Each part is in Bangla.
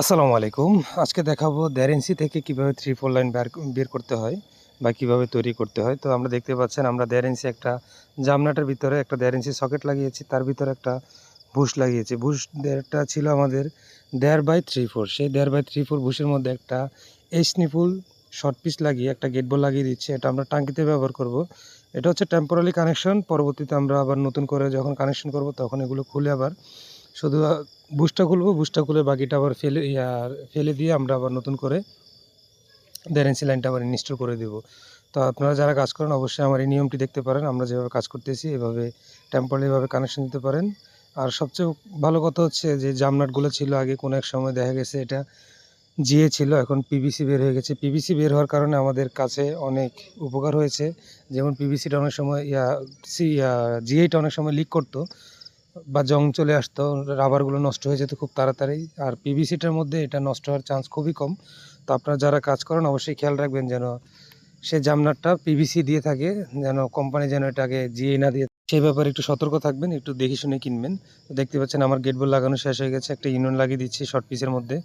আসসালামু আলাইকুম। আজকে দেখাবো দেড় ইঞ্চি থেকে কীভাবে থ্রি ফোর লাইন বের বের করতে হয় বা কীভাবে তৈরি করতে হয়। তো আমরা দেখতে পাচ্ছেন, আমরা দেড় ইঞ্চি একটা জামনাটার ভিতরে একটা দেড় ইঞ্চি সকেট লাগিয়েছি, তার ভিতরে একটা বুশ লাগিয়েছি। বুশ দেড়টা ছিল আমাদের দেড় বাই থ্রি ফোর সেই দেড় বাই থ্রি ফোর বুশের মধ্যে একটা এইচ নিপুল শর্ট পিস লাগিয়ে, একটা গেট বল লাগিয়ে দিচ্ছি। এটা আমরা টাঙ্কিতে ব্যবহার করব। এটা হচ্ছে টেম্পোরারি কানেকশন পরবর্তীতে আমরা আবার নতুন করে যখন কানেকশন করব, তখন এগুলো খুলে আবার শুধু বুস্টটা খুলবো বুস্টটা খুলে বাকিটা আবার ফেলে, ইয়া, ফেলে দিয়ে আমরা আবার নতুন করে ইঞ্চি লাইনটা আবার ইনস্টল করে দেব। তো আপনারা যারা কাজ করেন, অবশ্যই আমার এই নিয়মটি দেখতে পারেন। আমরা যেভাবে কাজ করতেছি, এভাবে টেম্পোরারিভাবে কানেকশন দিতে পারেন। আর সবচেয়ে ভালো কথা হচ্ছে যে, জামনাটগুলো ছিল আগে কোনো এক সময় দেখা গেছে, এটা জিএ ছিল, এখন পিভিসি বের হয়ে গেছে। পিভিসি বের হওয়ার কারণে আমাদের কাছে অনেক উপকার হয়েছে। যেমন পিভিসিটা অনেক সময়, ইয়া সি জিএটা অনেক সময় লিক করতো। বা জং চলে আসতো, রাবারগুলো নষ্ট হয়ে যেত খুব তাড়াতাড়ি, আর পিভিসিটার মধ্যে এটা নষ্ট হওয়ার চান্স খুবই কম। তো আপনারা যারা কাজ করেন অবশ্যই খেয়াল রাখবেন যেন সে জামনারটা পিভিসি দিয়ে থাকে, যেন কোম্পানি যেন এটাকে জিএ না দিয়ে সেই ব্যাপারে একটু সতর্ক থাকবেন, একটু দেখে শুনে কিনবেন। দেখতে পাচ্ছেন আমার গেট লাগানো শেষ হয়ে গেছে, একটা ইউনিয়ন লাগিয়ে দিচ্ছি শর্ট পিসের মধ্যে।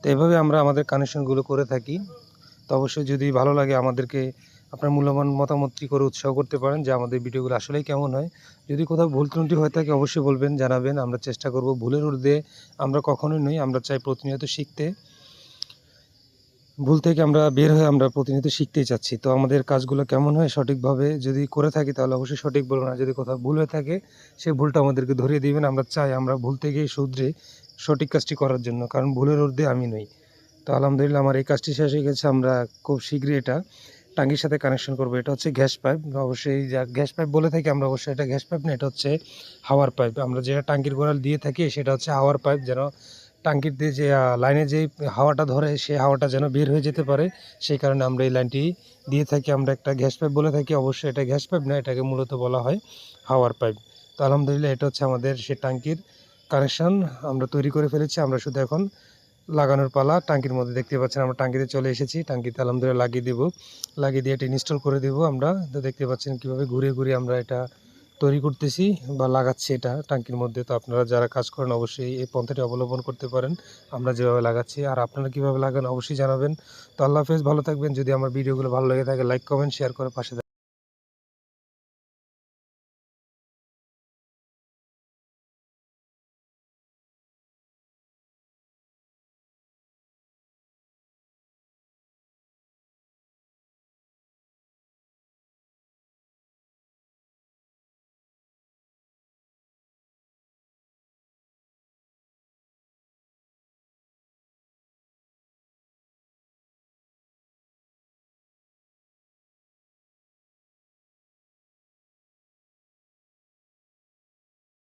তো এভাবে আমরা আমাদের কানেকশনগুলো করে থাকি। তো অবশ্যই যদি ভালো লাগে আমাদেরকে আপনার মূল্যবান মতামতটি করে উৎসাহ করতে পারেন, যে আমাদের ভিডিওগুলো আসলেই কেমন হয়। যদি কোথাও ভুল ত্রুটি হয়ে থাকে, অবশ্যই বলবেন, জানাবেন। আমরা চেষ্টা করব ভুলের ঊর্ধ্বে। আমরা কখনোই নই, আমরা চাই প্রতিনিয়ত শিখতে। ভুল থেকে আমরা বের হয়ে আমরা প্রতিনিয়ত শিখতেই চাচ্ছি। তো আমাদের কাজগুলো কেমন হয় সঠিকভাবে যদি করে থাকি, তাহলে অবশ্যই সঠিক বলব না। যদি কোথাও ভুল হয়ে থাকে সেই ভুলটা আমাদেরকে ধরিয়ে দিবেন। আমরা চাই আমরা ভুল থেকে শুধরে সঠিক কাজটি করার জন্য, কারণ ভুলের ঊর্ধ্বে আমি নই। তো আলহামদুলিল্লাহ, আমার এই কাজটি শেষ হয়ে গেছে। আমরা খুব শীঘ্রই এটা টাঙ্গির সাথে কানেকশন করব, এটা হচ্ছে গ্যাস পাইপ। অবশ্যই যা গ্যাস পাইপ বলে থাকি আমরা অবশ্যই, এটা গ্যাস পাইপ না, এটা হচ্ছে হাওয়ার পাইপ। আমরা যেটা টাঙ্কির গোড়াল দিয়ে থাকি, সেটা হচ্ছে হাওয়ার পাইপ, যেন টাঙ্কির দিয়ে যে লাইনে যে হাওয়াটা ধরে, সেই হাওয়াটা যেন বের হয়ে যেতে পারে। সেই কারণে আমরা এই লাইনটি দিয়ে থাকি। আমরা একটা গ্যাস পাইপ বলে থাকি, অবশ্যই এটা গ্যাস পাইপ না, এটাকে মূলত বলা হয় হাওয়ার পাইপ। তো আলহামদুলিল্লাহ, এটা হচ্ছে আমাদের সে টাঙ্কির কানেকশন আমরা তৈরি করে ফেলেছি। আমরা শুধু এখন লাগানোর পালা। টাঙ্কির মধ্যে দেখতে পাচ্ছেন আমরা টাঙ্কিতে চলে এসেছি। টাঙ্কিতে আলহামদুলিল্লাহ লাগিয়ে দেবো। লাগিয়ে দিয়ে এটা ইনস্টল করে দেব আমরা। তো দেখতে পাচ্ছেন কীভাবে ঘুরে ঘুরে আমরা এটা তৈরি করতেছি বা লাগাচ্ছি এটা টাঙ্কির মধ্যে। তো আপনারা যারা কাজ করেন অবশ্যই এই পন্থাটি অবলম্বন করতে পারেন। আমরা যেভাবে লাগাচ্ছি আর আপনারা কীভাবে লাগান অবশ্যই জানাবেন। তো আল্লাহ হাফেজ, ভালো থাকবেন। যদি আমার ভিডিওগুলো ভালো লেগে থাকে লাইক কমেন্ট শেয়ার করে পাশে।